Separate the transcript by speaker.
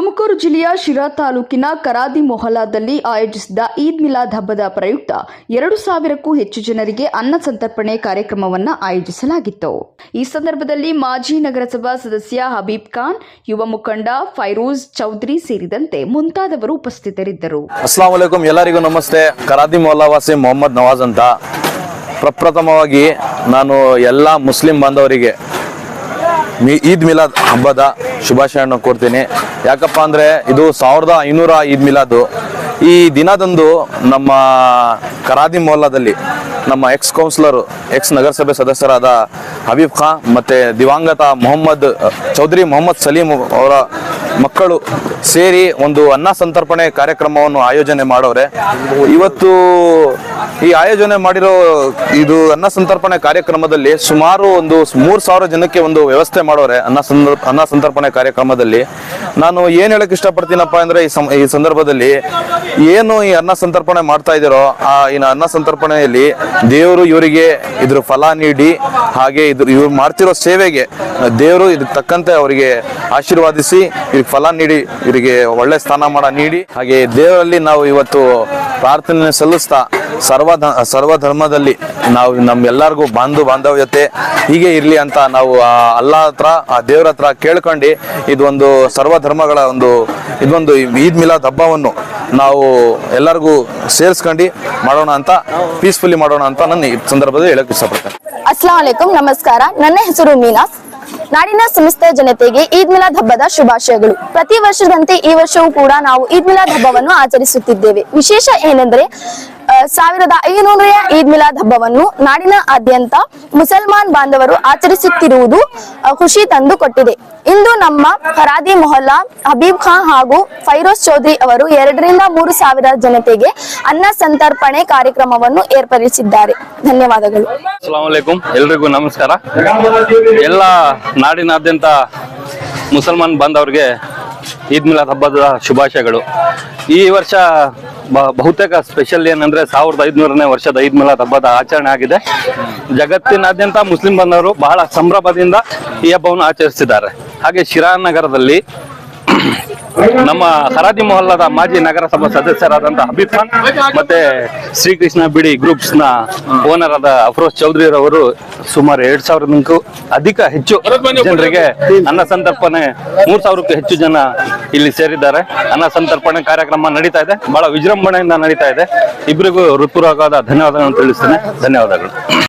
Speaker 1: ತುಮಕೂರು ಜಿಲ್ಲೆಯ ಶಿರಾ ತಾಲೂಕಿನ ಕರಾದಿ ಮೊಹಲಾದಲ್ಲಿ ಆಯೋಜಿಸಿದ ಈದ್ ಮಿಲಾದ್ ಹಬ್ಬದ ಪ್ರಯುಕ್ತ ಎರಡು ಸಾವಿರಕ್ಕೂ ಹೆಚ್ಚು ಜನರಿಗೆ ಅನ್ನ ಸಂತರ್ಪಣೆ ಕಾರ್ಯಕ್ರಮವನ್ನು ಆಯೋಜಿಸಲಾಗಿತ್ತು. ಈ ಸಂದರ್ಭದಲ್ಲಿ ಮಾಜಿ ನಗರಸಭಾ ಸದಸ್ಯ ಹಬೀಬ್ ಖಾನ್, ಯುವ ಮುಖಂಡ ಫೈರೋಜ್ ಚೌಧರಿ ಸೇರಿದಂತೆ ಮುಂತಾದವರು ಉಪಸ್ಥಿತರಿದ್ದರು.
Speaker 2: ಅಸ್ಲಾಂ ಎಲ್ಲರಿಗೂ ನಮಸ್ತೆ. ಕರಾದಿ ಮೊಹಲಾವಾಸಿ ಮೊಹಮ್ಮದ್ ನವಾಜ್ ಅಂತ. ಪ್ರಪ್ರಥಮವಾಗಿ ನಾನು ಎಲ್ಲ ಮುಸ್ಲಿಂ ಬಾಂಧವರಿಗೆ ಈದ್ ಮಿಲಾದ್ ಹಬ್ಬದ ಶುಭಾಶಯವನ್ನು ಕೋರ್ತೀನಿ. ಯಾಕಪ್ಪ ಅಂದರೆ ಇದು ಸಾವಿರದ ಐನೂರ ಈದ್ ಮಿಲಾದು. ಈ ದಿನದಂದು ನಮ್ಮ ಕರಾದಿ ಮೊಹಲ್ಲಾದಲ್ಲಿ ನಮ್ಮ ಎಕ್ಸ್ ಕೌನ್ಸಿಲರು ಎಕ್ಸ್ ನಗರಸಭೆ ಸದಸ್ಯರಾದ ಹಬೀಬ್ ಖಾನ್ ಮತ್ತು ದಿವಂಗತ ಮೊಹಮ್ಮದ್, ಚೌಧರಿ ಮೊಹಮ್ಮದ್ ಸಲೀಂ ಅವರ ಮಕ್ಕಳು ಸೇರಿ ಒಂದು ಅನ್ನ ಸಂತರ್ಪಣೆ ಕಾರ್ಯಕ್ರಮವನ್ನು ಆಯೋಜನೆ ಮಾಡೋರೆ. ಇವತ್ತು ಈ ಆಯೋಜನೆ ಮಾಡಿರೋ ಇದು ಅನ್ನ ಸಂತರ್ಪಣೆ ಕಾರ್ಯಕ್ರಮದಲ್ಲಿ ಸುಮಾರು ಒಂದು ಮೂರು ಸಾವಿರ ಜನಕ್ಕೆ ಒಂದು ವ್ಯವಸ್ಥೆ ಮಾಡೋರೆ ಅನ್ನ ಅನ್ನ ಸಂತರ್ಪಣೆ ಕಾರ್ಯಕ್ರಮದಲ್ಲಿ. ನಾನು ಏನು ಹೇಳಕ್ ಇಷ್ಟಪಡ್ತೀನಪ್ಪ ಅಂದ್ರೆ ಈ ಸಂದರ್ಭದಲ್ಲಿ ಏನು ಈ ಅನ್ನ ಸಂತರ್ಪಣೆ ಮಾಡ್ತಾ ಇದ್ದೀರೋ ಆ ಈ ಅನ್ನ ಸಂತರ್ಪಣೆಯಲ್ಲಿ ದೇವರು ಇವರಿಗೆ ಇದ್ರ ಫಲ ನೀಡಿ ಹಾಗೆ ಇದ್ರ ಇವ್ರು ಮಾಡ್ತಿರೋ ಸೇವೆಗೆ ದೇವರು ಇದಕ್ಕೆ ತಕ್ಕಂತೆ ಅವರಿಗೆ ಆಶೀರ್ವಾದಿಸಿ ಇವ್ರಿಗೆ ಫಲ ನೀಡಿ ಇವರಿಗೆ ಒಳ್ಳೆ ಸ್ಥಾನಮಾನ ನೀಡಿ ಹಾಗೆ ದೇವರಲ್ಲಿ ನಾವು ಇವತ್ತು ಪ್ರಾರ್ಥನೆ ಸಲ್ಲಿಸ್ತಾ ಸರ್ವ ಸರ್ವಧರ್ಮದಲ್ಲಿ ಸರ್ವ ಧರ್ಮದಲ್ಲಿ ನಾವು ನಮ್ಗೆಲ್ಲರಿಗೂ ಬಂಧು ಬಾಂಧವ್ಯತೆ ಹೀಗೆ ಇರಲಿ ಅಂತ ನಾವು ಅಲ್ಲ ಹತ್ರ, ಆ, ದೇವ್ರ ಹತ್ರ ಕೇಳ್ಕೊಂಡು ಇದೊಂದು ಸರ್ವ ಧರ್ಮಗಳ ಒಂದು, ಇದೊಂದು ಈದ್ ಮಿಲಾದ್ ಹಬ್ಬವನ್ನು ನಾವು ಎಲ್ಲರಿಗೂ ಸೇರಿಸ್ಕೊಂಡು ಮಾಡೋಣ ಅಂತ ಪೀಸ್ಫುಲ್ಲಿ ಮಾಡೋಣ ಅಂತ ನಾನು ಈ ಸಂದರ್ಭದಲ್ಲಿ ಹೇಳಕ್ ಇಷ್ಟಪಡ್ತೇನೆ.
Speaker 3: ಅಸ್ಲಾಂ ನಮಸ್ಕಾರ. ನನ್ನ ಹೆಸರು ಮೀನಾಸ್ ನಾಡಿನ ಸಮಸ್ತ ಜನತೆಗೆ ಈದ್ ಮಿಲಾದ್ ಹಬ್ಬದ ಶುಭಾಶಯಗಳು. ಪ್ರತಿ ವರ್ಷದಂತೆ ಈ ವರ್ಷವೂ ಕೂಡ ನಾವು ಈದ್ ಮಿಲಾದ್ ಹಬ್ಬವನ್ನು ಆಚರಿಸುತ್ತಿದ್ದೇವೆ. ವಿಶೇಷ ಏನೆಂದರೆ ಸಾವಿರದ ಐನೂರ ಈದ್ ಮಿಲಾದ್ ಹಬ್ಬವನ್ನು ನಾಡಿನಾದ್ಯಂತ ಮುಸಲ್ಮಾನ್ ಬಾಂಧವರು ಆಚರಿಸುತ್ತಿರುವುದು ಖುಷಿ ತಂದು ಕೊಟ್ಟಿದೆ ಇಂದು ನಮ್ಮ ಹರಾದಿ ಮೊಹಲ್ಲಾ ಹಬೀಬ್ ಖಾನ್ ಹಾಗೂ ಫೈರೋಜ್ ಚೌಧರಿ ಅವರು ಎರಡರಿಂದ ಮೂರು ಸಾವಿರ ಜನತೆಗೆ ಅನ್ನ ಸಂತರ್ಪಣೆ ಕಾರ್ಯಕ್ರಮವನ್ನು ಏರ್ಪಡಿಸಿದ್ದಾರೆ. ಧನ್ಯವಾದಗಳು.
Speaker 4: ಎಲ್ರಿಗೂ ನಮಸ್ಕಾರ. ಎಲ್ಲ ನಾಡಿನಾದ್ಯಂತ ಮುಸಲ್ಮಾನ್ ಬಾಂಧವರಿಗೆ ಈದ್ ಮಿಲಾದ್ ಹಬ್ಬದ ಶುಭಾಶಯಗಳು. ಈ ವರ್ಷ ಬಹುತೇಕ ಸ್ಪೆಷಲ್ ಏನಂದ್ರೆ ಸಾವಿರದ ಐದುನೂರನೇ ವರ್ಷದ ಐದ್ ಮಿಲಾದ್ ಹಬ್ಬದ ಆಚರಣೆ ಆಗಿದೆ. ಜಗತ್ತಿನಾದ್ಯಂತ ಮುಸ್ಲಿಂ ಬಂದವರು ಬಹಳ ಸಂಭ್ರಮದಿಂದ ಈ ಹಬ್ಬವನ್ನು ಆಚರಿಸಿದ್ದಾರೆ ಹಾಗೆ ಶಿರಾ ನಗರದಲ್ಲಿ ನಮ್ಮ ಹರಾದಿ ಮೊಹಲ್ಲದ ಮಾಜಿ ನಗರಸಭಾ ಸದಸ್ಯರಾದಂತಹ ಹಬೀಬ್ ಖಾನ್ ಮತ್ತೆ ಶ್ರೀಕೃಷ್ಣ ಬಿಡಿ ಗ್ರೂಪ್ಸ್ನ ಓನರ್ ಆದ ಅಫ್ರೋಸ್ ಚೌಧರಿ ರವರು ಸುಮಾರು ಎರಡ್ ಸಾವಿರದಕ್ಕೂ ಅಧಿಕ ಹೆಚ್ಚು ಜನರಿಗೆ ಅನ್ನ ಸಂತರ್ಪಣೆ, ಮೂರ್ ಸಾವಿರಕ್ಕೂ ಹೆಚ್ಚು ಜನ ಇಲ್ಲಿ ಸೇರಿದ್ದಾರೆ. ಅನ್ನ ಸಂತರ್ಪಣೆ ಕಾರ್ಯಕ್ರಮ ನಡೀತಾ ಇದೆ. ಬಹಳ ವಿಜೃಂಭಣೆಯಿಂದ ನಡೀತಾ ಇದೆ. ಇಬ್ಬರಿಗೂ ಋತುರಾಗದ ಧನ್ಯವಾದಗಳನ್ನು ತಿಳಿಸ್ತೇನೆ. ಧನ್ಯವಾದಗಳು.